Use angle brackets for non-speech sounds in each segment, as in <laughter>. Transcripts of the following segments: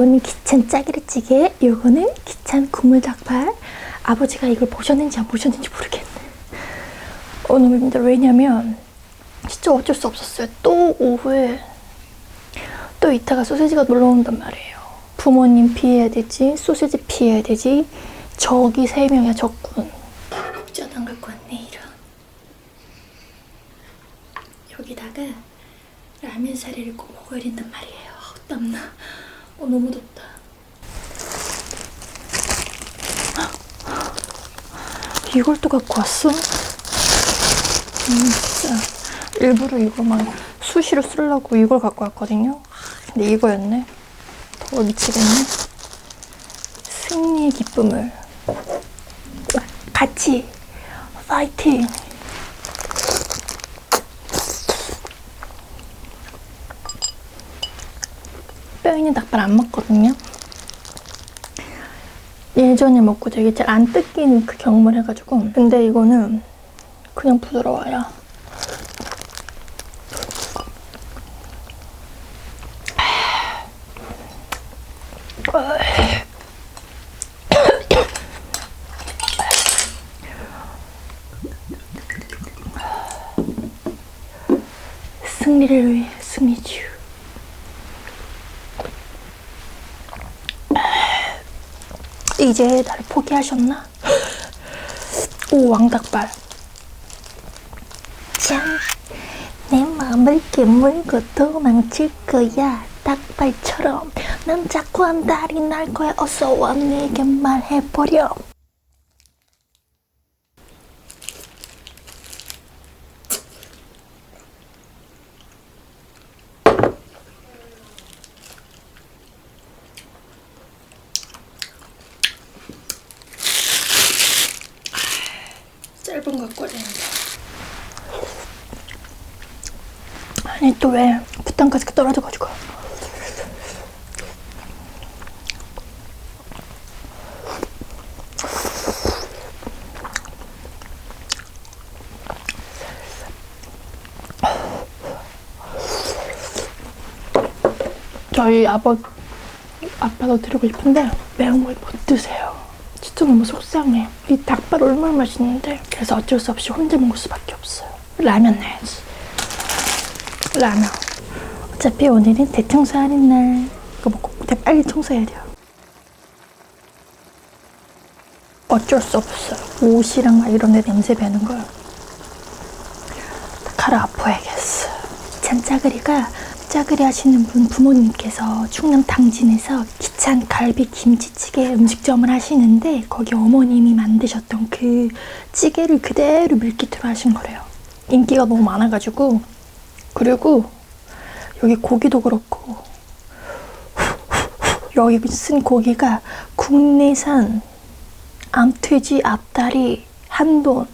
요거는 기찬 짜기르찌개, 요거는 기찬 국물 닭발. 아버지가 이걸 보셨는지 안 보셨는지 모르겠네. 어, 너무 힘들어. 왜냐면 진짜 어쩔 수 없었어요. 또 오후에 또 이따가 소세지가 놀러 온단 말이에요. 부모님 피해야 되지, 소세지 피해야 되지. 저기 세 명이야 적군. 짜장 갖고 왔네 이런. 여기다가 라면 사리를 꼭 먹어야 된단 말이에요. 아우, 땀나. 어, 너무 덥다. 이걸 또 갖고 왔어? 음, 진짜. 일부러 이거만 수시로 쓰려고 이걸 갖고 왔거든요. 근데 이거였네. 더워 미치겠네. 승리의 기쁨을. 같이 파이팅! 뼈 있는 닭발 안 먹거든요. 예전에 먹고 되게 잘 안 뜯기는 그 경험을 해가지고 근데 이거는 그냥 부드러워요. 승리를 위해 승리주. 이제 나를 포기하셨나? 오 왕닭발 짠! 내 마음을 깨물고 도망칠 거야 닭발처럼 난 자꾸 안달이 날 거야 어서 와 내게 말해버려 짧은 거 왔는데 아니 또 왜 부탄까지 떨어져가지고 저희 아버 아빠도 드리고 싶은데 매운 걸 못 드세요. 진짜 너무 속상해. 이 닭발 얼마나 맛있는데. 그래서 어쩔 수 없이 혼자 먹을 수밖에 없어요. 라면 내야지. 라면. 어차피 오늘은 대청소하는 날. 이거 먹고 대 빨리 청소해야 돼요. 어쩔 수 없어요. 옷이랑 막 이런 데 냄새 배는 걸. 갈아엎어야겠어. 기찬 짜그리가 짜그리 하시는 분 부모님께서 충남 당진에서 기찬 갈비 김치찌개 음식점을 하시는데 거기 어머님이 만드셨던 그 찌개를 그대로 밀키트로 하신 거래요. 인기가 너무 많아가지고 그리고 여기 고기도 그렇고 여기 쓴 고기가 국내산 암돼지 앞다리 한돈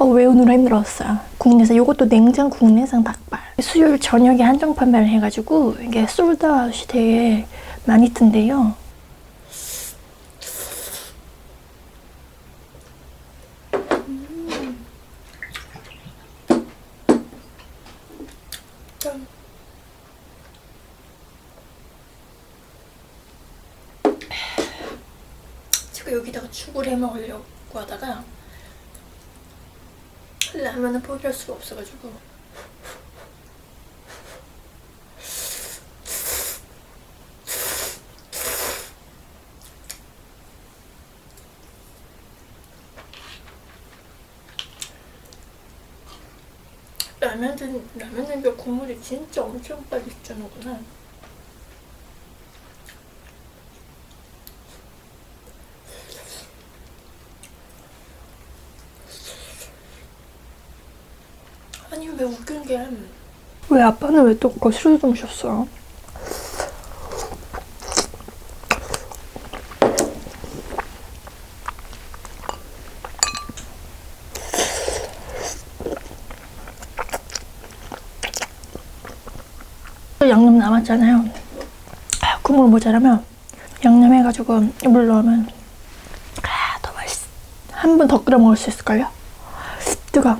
어, 외우느라 힘들었어요. 국내산 이것도 냉장 국내산 닭발. 수요일 저녁에 한정 판매를 해가지고 이게 솔드아웃이 되게 많이 뜬대요. 제가 여기다가 죽을 해 먹으려고 하다가 라면은 포기할 수가 없어가지고 아, 라면 라면 냉면 국물이 진짜 엄청 빨리 주는구나. 아니 왜 웃긴 게 왜 아빠는 왜 또 거실에 좀 쉬었어? 양념 남았잖아요. 아, 국물 모자라면 양념 해가지고 물 넣으면 아, 더 맛있어. 한번 더 끓여 먹을 수 있을걸요? 뜨거.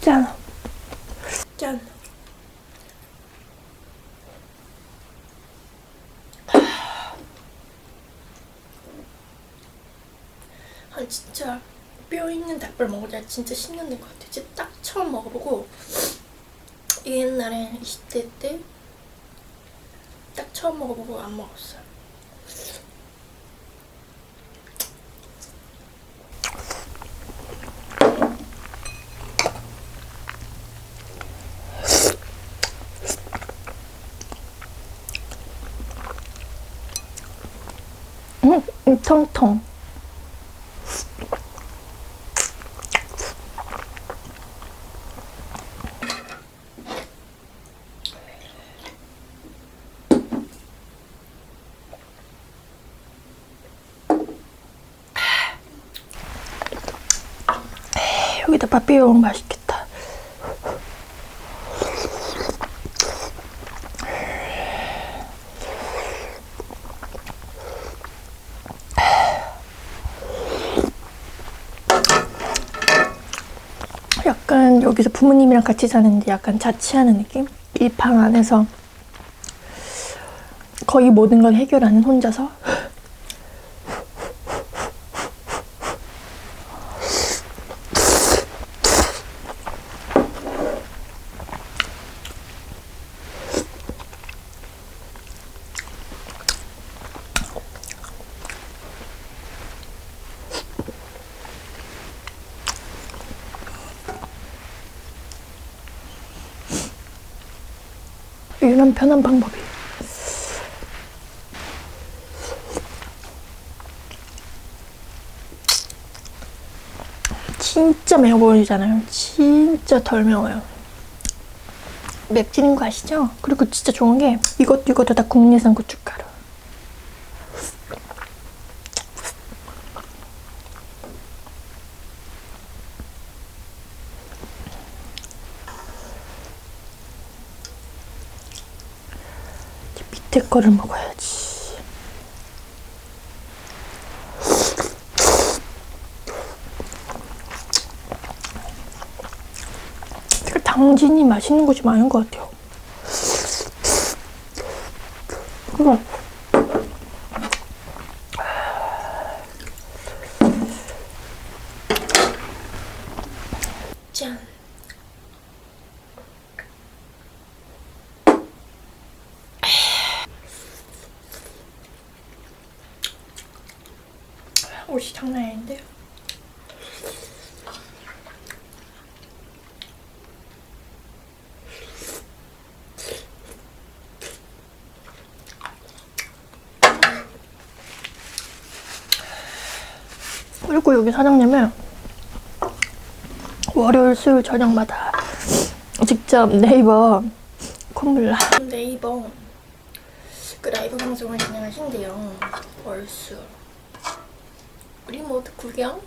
짠. 짠. 아 진짜 뼈 있는 닭발 먹어야 진짜 신나는 것 같아. 진짜 딱 처음 먹어보고 옛날에 20대 때 딱 처음 먹어보고 안 먹었어요. 음, 음, 통통. 여기다 밥 비벼 먹으면 맛있겠다. 약간 여기서 부모님이랑 같이 사는데 약간 자취하는 느낌? 이 방 안에서 거의 모든 걸 해결하는 혼자서 이런 편한 방법이. 진짜 매워 보이잖아요. 진짜 덜 매워요. 맵지는 거 아시죠? 그리고 진짜 좋은 게 이것도 이것도 다 국내산 고춧가루. 밑에 거를 먹어야지. 당진이 맛있는 곳이 많은 것 같아요. 그래. 짠. 옷이 장난 아닌데요? 그리고 여기 사장님은 월요일, 수요일 저녁마다 직접 네이버 콧물 네이버 그 라이브 방송을 진행하신대요. 월수 우리 모두 구경?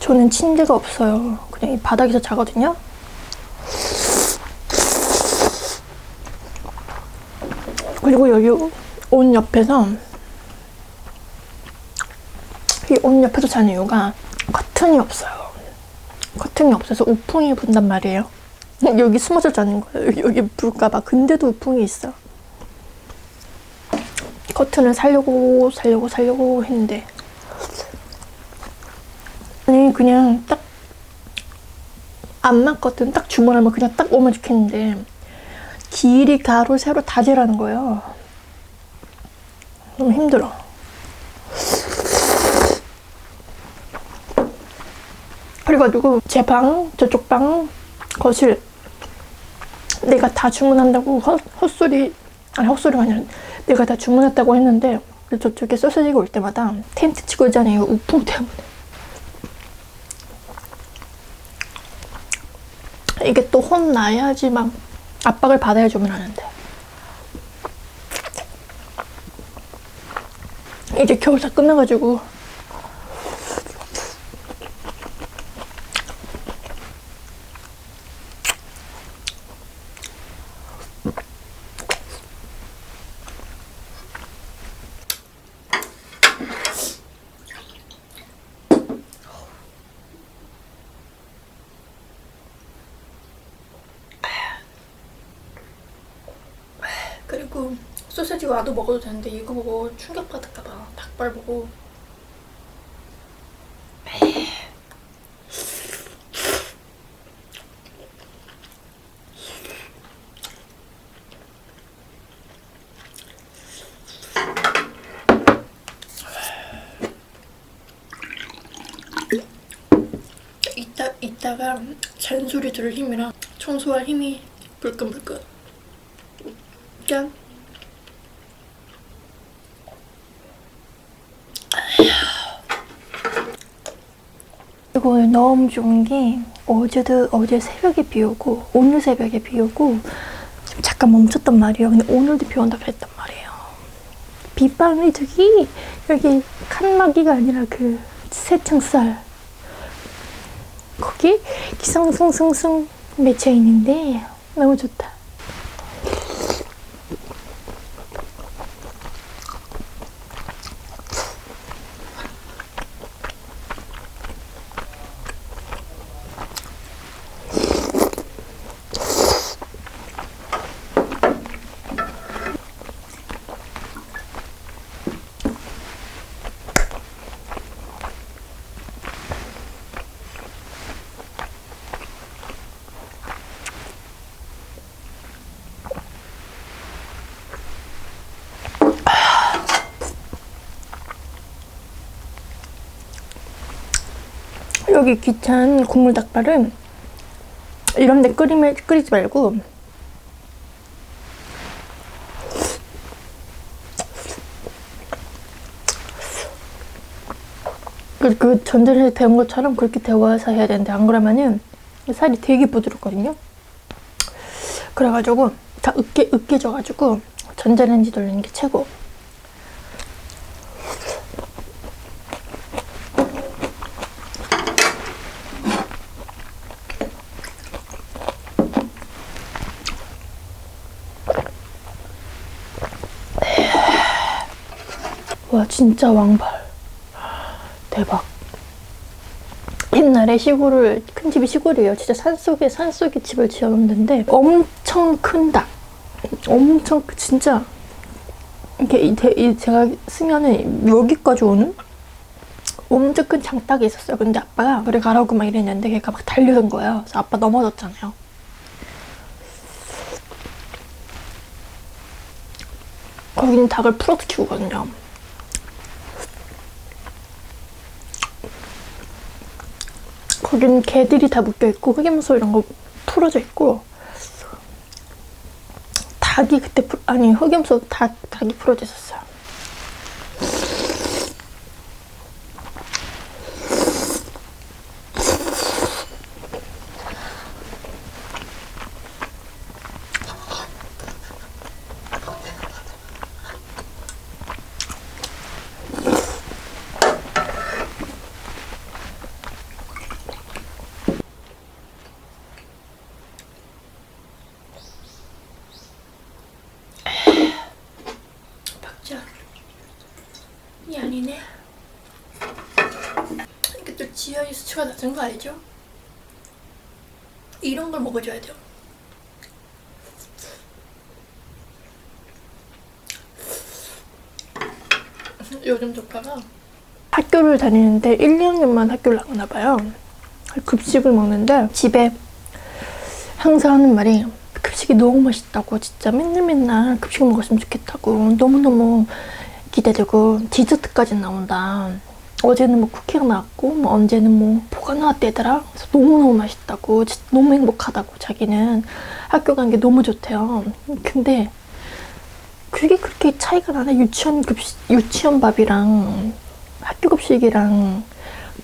저는 침대가 없어요. 그냥 이 바닥에서 자거든요. 그리고 여기 옷 옆에서 이옷 옆에서 자는 이유가 커튼이 없어요. 커튼이 없어서 우풍이 분단 말이에요. <laughs> 여기 숨어서 자는 거예요. 여기, 여기 불까봐. 근데도 우풍이 있어. 커튼을 살려고 살려고 살려고 했는데 아니 그냥 딱 안 맞거든. 딱 주문하면 그냥 딱 오면 좋겠는데 길이 가로 세로 다 재라는 거예요. 너무 힘들어. 그래가지고 제 방, 저쪽 방, 거실 내가 다 주문한다고 헛, 헛소리 아니 헛소리가 아니라 내가 다 주문했다고 했는데 저쪽에 소세지가 올 때마다 텐트 치고 있잖아요 우풍 때문에. 이게 또 혼나야지 막 압박을 받아야 주문하는데. 이제 겨울 다 끝나가지고 소세지 와도 먹어도 되는데 이거 보고 충격받을까봐 닭발 보고 이따, 이따가 잔소리 들을 힘이랑 청소할 힘이 불끈불끈 짠. 이거 너무 좋은 게 어제도 어제 새벽에 비 오고 오늘 새벽에 비 오고 좀 잠깐 멈췄단 말이에요. 근데 오늘도 비 온다 그랬단 말이에요. 빗방울이 여기 칸막이가 아니라 그 새창살 거기 기성승승승 맺혀 있는데 너무 좋다. 여기 귀찮은 국물 닭발은 이런 데 끓이면 끓이지 말고 그, 그 전자레인지 데운 것처럼 그렇게 데워서 해야 되는데 안 그러면은 살이 되게 부드럽거든요. 그래가지고 다 으깨 으깨져가지고 전자레인지 돌리는 게 최고. 와 진짜 왕발. 대박. 옛날에 시골을 큰 집이 시골이에요. 진짜 산속에 산속에 집을 지어놓는데 엄청 큰 닭. 엄청 크- 진짜. 이렇게 이, 대- 이 제가 쓰면은 여기까지 오는? 엄청 큰 장닭이 있었어요. 근데 아빠가 그래 가라고 막 이랬는데 걔가 막 달려든 거예요 그래서 아빠 넘어졌잖아요. 거기는 닭을 풀어서 키우거든요 거기는 개들이 다 묶여 있고 흑염소 이런 거 풀어져 있고 닭이 그때 풀, 아니 흑염소 닭 닭이 풀어져 있었어요. 박자 이 아니네. 이게 또 지혈이 낮은 거 알죠? 이런 걸 먹어줘야 돼요. 요즘 조카가 학교를 다니는데 1, 2학년만 학교를 나가나 봐요. 급식을 먹는데 집에 항상 하는 말이 급식이 너무 맛있다고 진짜 맨날 맨날 급식 먹었으면 좋겠다고 너무너무 기대되고 디저트까지 나온다. 어제는 뭐 쿠키가 나왔고 뭐 언제는 뭐 뭐가 나왔대더라. 그래서 너무너무 맛있다고 너무 행복하다고 자기는 학교 간 게 너무 좋대요. 근데 그게 그렇게 차이가 나나 유치원 급식 유치원 밥이랑 학교 급식이랑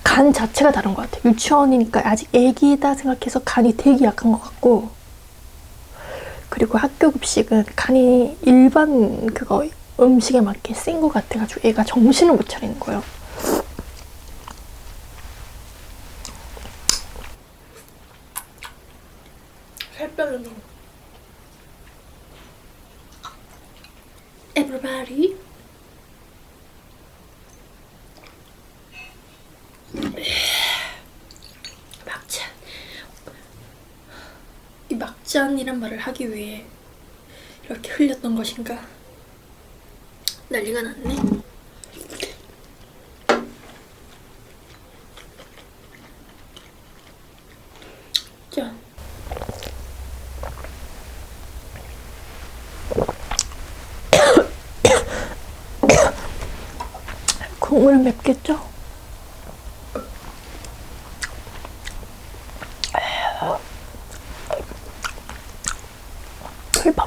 간 자체가 다른 것 같아요. 유치원이니까 아직 애기다 생각해서 간이 되게 약한 것 같고 그리고 학교 급식은 간이 일반 그거 음식에 맞게 센 것 같아가지고 애가 정신을 못 차리는 거예요. 살 빼는 거. Everybody. 막잔. 이 막잔이란 말을 하기 위해 이렇게 흘렸던 것인가? 난리가 났네. 짠. <coughs> 국물 맵겠죠?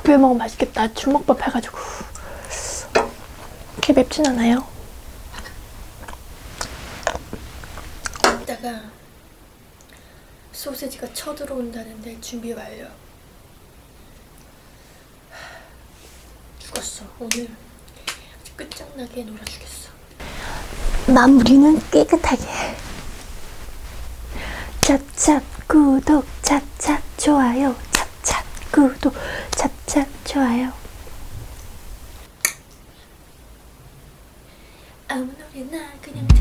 밥해 먹으면 맛있겠다. 주먹밥 해가지고. 이렇게 맵진 않아요. 이따가 소세지가 쳐들어온다는데 준비 완료. 죽었어. 오늘 끝장나게 놀아주겠어. 마무리는 깨끗하게. 찹찹 구독, 찹찹 좋아요, 찹찹 구독, 좋아요. 아무 노래나 그냥.